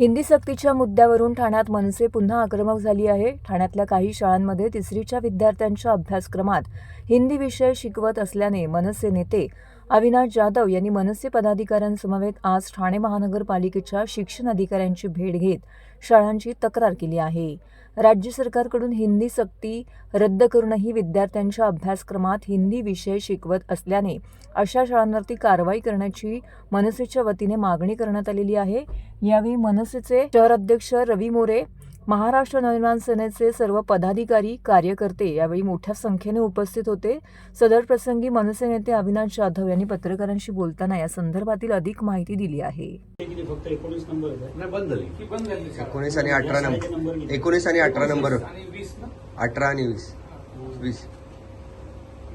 हिंदी सक्तीच्या मुद्द्यावरून ठाण्यात मनसे पुन्हा आक्रमक झाली आहे. ठाण्यातल्या काही शाळांमध्ये तिसरीच्या विद्यार्थ्यांच्या अभ्यासक्रमात हिंदी विषय शिकवत असल्याने मनसे नेते अविनाश जाधव यांनी मनसे पदाधिकाऱ्यांसमवेत आज ठाणे महानगरपालिकेच्या शिक्षण अधिकाऱ्यांची भेट घेत शाळांची तक्रार केली आहे. राज्य सरकारकडून हिंदी सक्ती रद्द करूनही विद्यार्थ्यांच्या अभ्यासक्रमात हिंदी विषय शिकवत असल्याने अशा शाळांवरती कारवाई करण्याची मनसेच्या वतीने मागणी करण्यात आलेली आहे. यावेळी मनसेचे शहर अध्यक्ष रवी मोरे महाराष्ट्र नवनिर्माण सेनेचे सर्व पदाधिकारी कार्यकर्ते यावेळी मोठ्या संख्येने उपस्थित होते. सदर प्रसंगी मनसे नेते अविनाश जाधव यांनी पत्रकारांशी बोलताना या संदर्भातील अधिक माहिती दिली आहे. फक्त एकोणीस नंबर आहे. नाही बंद झाली. बंद झाली. शाळा. एकोणीस आणि अठरा नंबर. एकोणीस आणि अठरा नंबर. आणि वीस ना? अठरा आणि वीस. वीस.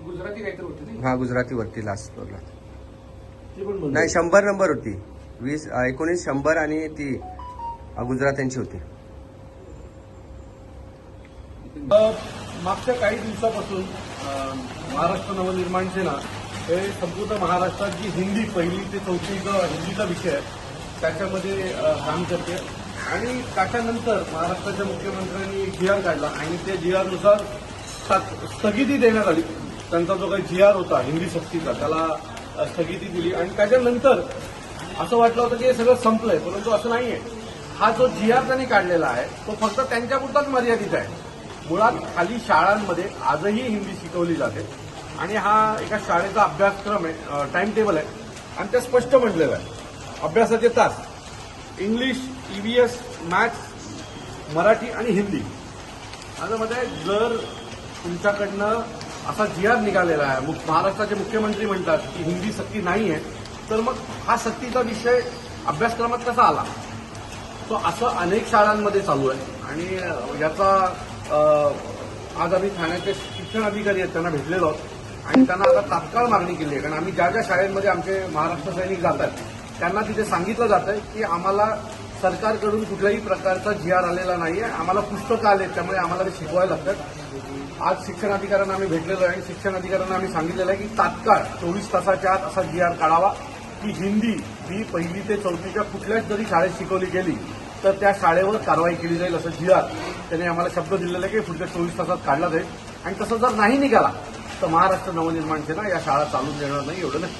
गुजराती काहीतरी होती नाही हा? गुजराती वरती लास्ट फ्लोअरला ती पण बंद नाही शंभर नंबर होती. वीस अं, एकोणीस शंभर आणि ती अं, गुजरात्यांची होती. अ, मागच्या काही दिवसापासून अ, महाराष्ट्र नवनिर्माण सेना हे संपूर्ण महाराष्ट्रात जी हिंदी पहिली ते चौथीचा हिंदीचा विषय आहे त्याच्यामध्ये काम करते. आणि त्याच्यानंतर महाराष्ट्राच्या मुख्यमंत्र्यांनी जी आर काढला. आणि त्या जी आरनुसार स्थगिती देण्यात आली. त्यांचा जो काही जी आर होता हिंदी सक्तीचा त्याला स्थगिती दिली. आणि त्याच्यानंतर असं वाटलं होतं की हे सगळं संपलंय परंतु असं नाहीये. हा जो जी आर त्यांनी काढलेला आहे तो फक्त त्यांच्यापुरताच मर्यादित आहे. मुळात खाली शाळांमध्ये आजही हिंदी शिकवली जाते. आणि हा एका शाळेचा अभ्यासक्रम आहे टाइम टेबल आहे. आणि ते स्पष्ट म्हटलेलं आहे. अभ्यासाचे तास इंग्लिश ईव्हीएस मॅथ्स मराठी आणि हिंदी. माझं मत आहे जर तुमच्याकडनं असा जी आर निघालेला आहे महाराष्ट्राचे मुख्यमंत्री म्हणतात की हिंदी सक्ती नाही आहे तर मग हा सक्तीचा विषय अभ्यासक्रमात कसा आला? तो असं अनेक शाळांमध्ये चालू आहे आणि याचा आज आम्ही ठाण्याचे शिक्षण अधिकारी आहेत त्यांना भेटलेलो आहोत. आणि त्यांना आता तात्काळ मागणी केली आहे कारण आम्ही ज्या ज्या शाळेमध्ये आमचे महाराष्ट्र सैनिक जातात त्यांना तिथे सांगितलं जातं की आम्हाला सरकारकडून कुठल्याही प्रकारचा जी आर आलेला नाही आहे आम्हाला पुस्तकं आले त्यामुळे आम्हाला ते शिकवायला लागतात. आज शिक्षण अधिकाऱ्यांना आम्ही भेटलेलो आहे. आणि शिक्षण अधिकाऱ्यांना आम्ही सांगितलेलं आहे की तात्काळ चोवीस तासाच्या आत असा जी आर काढावा. की हिंदी ही पहिली ते चौथीच्या कुठल्याच जरी शाळेत शिकवली गेली तर त्या शाळेवर कारवाई केली जाईल असं जी आर त्यांनी आम्हाला शब्द दिलेला आहे की पुढच्या चोवीस तासात काढला जाईल. आणि तसं जर नाही निघाला तर महाराष्ट्र नवनिर्माण सेना या शाळा चालून देणार नाही एवढं नाही.